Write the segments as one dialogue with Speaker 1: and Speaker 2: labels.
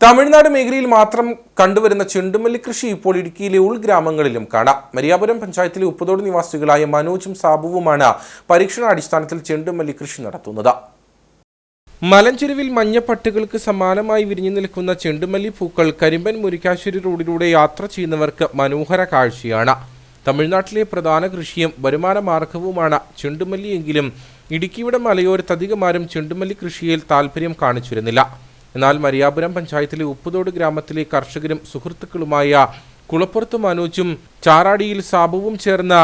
Speaker 1: തമിഴ്നാട് മേഖലയിൽ മാത്രം കണ്ടുവരുന്ന ചെണ്ടുമല്ലി കൃഷി ഇപ്പോൾ ഇടുക്കിയിലെ ഉൾഗ്രാമങ്ങളിലും കാണാം. മരിയാപുരം പഞ്ചായത്തിലെ ഉപ്പുതോട് നിവാസികളായ മനോജും സാബുവുമാണ് പരീക്ഷണാടിസ്ഥാനത്തിൽ ചെണ്ടുമല്ലി കൃഷി നടത്തുന്നത്. മലഞ്ചെരുവിൽ മഞ്ഞപ്പട്ടുകൾക്ക് സമാനമായി വിരിഞ്ഞു നിൽക്കുന്ന ചെണ്ടുമല്ലി പൂക്കൾ കരിമ്പൻ മുരിക്കാശ്ശേരി റോഡിലൂടെ യാത്ര ചെയ്യുന്നവർക്ക് മനോഹര കാഴ്ചയാണ്. തമിഴ്നാട്ടിലെ പ്രധാന കൃഷിയും വരുമാന മാർഗവുമാണ് ചെണ്ടുമല്ലി എങ്കിലും ഇടുക്കിയുടെ മലയോരത്തധികമാരും ചെണ്ടുമല്ലി കൃഷിയിൽ താൽപ്പര്യം കാണിച്ചിരുന്നില്ല. എന്നാൽ മരിയാപുരം പഞ്ചായത്തിലെ ഉപ്പുതോട് ഗ്രാമത്തിലെ കർഷകരും സുഹൃത്തുക്കളുമായ കുളപ്പുറത്ത് മനോജും ചാറാടിയിൽ സാബുവും ചേർന്ന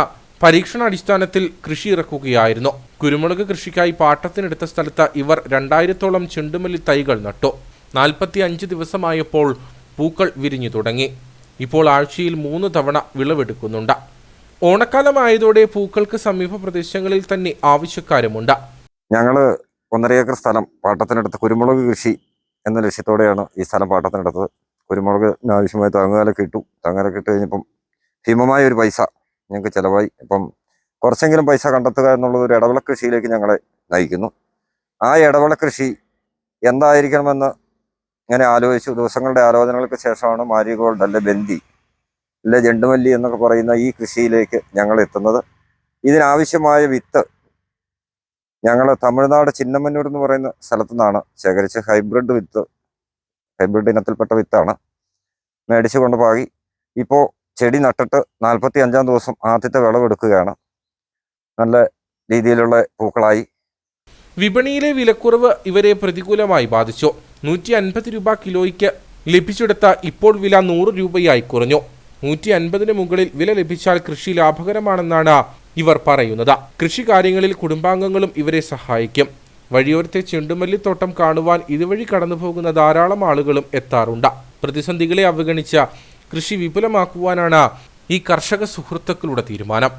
Speaker 1: പരീക്ഷണാടിസ്ഥാനത്തിൽ കൃഷി ഇറക്കുകയായിരുന്നു. കുരുമുളക് കൃഷിക്കായി പാട്ടത്തിനെടുത്ത സ്ഥലത്ത് ഇവർ രണ്ടായിരത്തോളം ചെണ്ടുമല്ലി തൈകൾ നട്ടു. നാൽപ്പത്തി അഞ്ച് ദിവസമായപ്പോൾ പൂക്കൾ വിരിഞ്ഞു തുടങ്ങി. ഇപ്പോൾ ആഴ്ചയിൽ മൂന്ന് തവണ വിളവെടുക്കുന്നുണ്ട്. ഓണക്കാലമായതോടെ പൂക്കൾക്ക് സമീപ പ്രദേശങ്ങളിൽ തന്നെ ആവശ്യക്കാരുമുണ്ട്.
Speaker 2: ഞങ്ങൾ ഒന്നര ഏക്കർ സ്ഥലം പാട്ടത്തിനടുത്ത് കുരുമുളക് കൃഷി എന്ന ലക്ഷ്യത്തോടെയാണ് ഈ സ്ഥലം പാട്ടത്തിനടുത്തത് കുരുമുളകിന് ആവശ്യമായ താങ്ങുകാലൊക്കെ ഇട്ടു താങ്ങുകാലൊക്കെ ഇട്ട് കഴിഞ്ഞപ്പം ഭീമമായ ഒരു പൈസ ഞങ്ങൾക്ക് ചിലവായി. ഇപ്പം കുറച്ചെങ്കിലും പൈസ കണ്ടെത്തുക എന്നുള്ളത് ഒരു ഇടവള കൃഷിയിലേക്ക് ഞങ്ങളെ നയിക്കുന്നു. ആ ഇടവള കൃഷി എന്തായിരിക്കണമെന്ന് ഇങ്ങനെ ആലോചിച്ചു. ദിവസങ്ങളുടെ ആലോചനകൾക്ക് ശേഷമാണ് മാരിഗോൾഡ് അല്ലെ ബന്ദി അല്ലെ ജണ്ടുമല്ലി എന്നൊക്കെ പറയുന്ന ഈ കൃഷിയിലേക്ക് ഞങ്ങൾ എത്തുന്നത്. ഇതിനാവശ്യമായ വിത്ത് ഞങ്ങൾ തമിഴ്നാട് ചിന്നമന്നൂർ എന്ന് പറയുന്ന സ്ഥലത്തു നിന്നാണ് ശേഖരിച്ച് ഹൈബ്രിഡ് വിത്ത് ഹൈബ്രിഡ് ഇനത്തിൽപ്പെട്ട വിത്താണ് മേടിച്ചു കൊണ്ട് പാകി. ഇപ്പോൾ ചെടി നട്ടിട്ട് നാൽപ്പത്തി അഞ്ചാം ദിവസം ആദ്യത്തെ വിളവെടുക്കുകയാണ്. നല്ല രീതിയിലുള്ള പൂക്കളായി.
Speaker 1: വിപണിയിലെ വിലക്കുറവ് ഇവരെ പ്രതികൂലമായി ബാധിച്ചു. നൂറ്റി അൻപത് രൂപ കിലോയ്ക്ക് ലഭിച്ചെടുത്ത ഇപ്പോൾ വില നൂറ് രൂപയായി കുറഞ്ഞു. നൂറ്റി അൻപതിന് മുകളിൽ വില ലഭിച്ചാൽ കൃഷി ലാഭകരമാണെന്നാണ് ഇവർ പറയുന്നത്. കൃഷി കാര്യങ്ങളിൽ കുടുംബാംഗങ്ങളും ഇവരെ സഹായിക്കും. വഴിയോരത്തെ ചെണ്ടുമല്ലിത്തോട്ടം കാണുവാൻ ഇതുവഴി കടന്നുപോകുന്ന ധാരാളം ആളുകളും എത്താറുണ്ട്. പ്രതിസന്ധികളെ അവഗണിച്ച കൃഷി വിപുലമാക്കുവാനാണ് ഈ കർഷക സുഹൃത്തുക്കളുടെ തീരുമാനം.